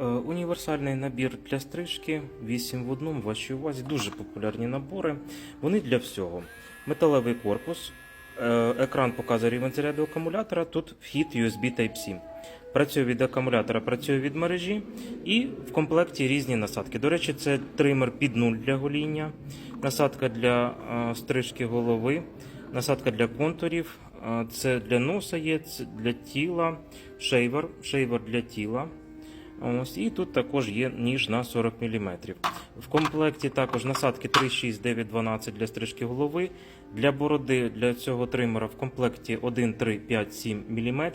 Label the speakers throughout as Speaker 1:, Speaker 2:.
Speaker 1: Е, Універсальний набір для стрижки 8 в одному. Вашій увазі дуже популярні набори. Вони для всього. Металевий корпус, е, екран показує рівень заряду акумулятора. Тут вхід USB Type-C. Працює від акумулятора, працює від мережі і в комплекті різні насадки. До речі, це тример під нуль для гоління, насадка для е, стрижки голови, насадка для контурів, це для носа є, це для тіла, шейвер, шейвер для тіла. Ось, і тут також є ніж на 40 мм. В комплекті також насадки 3, 6, 9, 12 для стрижки голови. Для бороди для цього тримера в комплекті 1, 3, 5, 7 мм.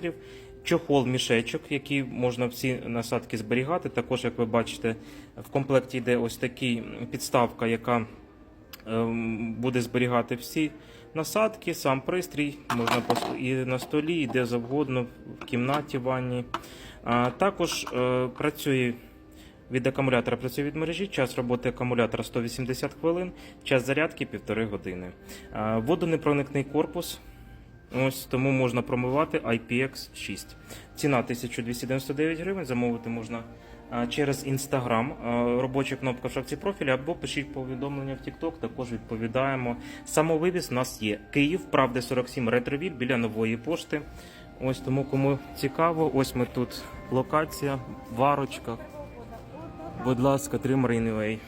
Speaker 1: Чохол мішечок, який можна всі насадки зберігати. Також, як ви бачите, в комплекті йде ось такий підставка, яка буде зберігати всі насадки, сам пристрій, можна і на столі, і де завгодно, в кімнаті ванні. Також е, працює від акумулятора, працює від мережі. Час роботи акумулятора 180 хвилин, час зарядки 1,5 години. Водонепроникний корпус. Ось тому можна промивати IPX6. Ціна 1299 гривень. Замовити можна через Instagram, робоча кнопка в шапці профіля, або пишіть повідомлення в TikTok, також відповідаємо. Самовивіз у нас є Київ, правда 47 ретровіль біля нової пошти. Ось тому кому цікаво, ось ми тут локація, варочка. Будь ласка, Anyway.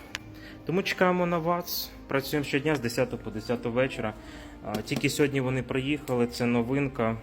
Speaker 1: Тому чекаємо на вас. Працюємо щодня з 10 по 10 вечора. Тільки сьогодні вони приїхали, це новинка.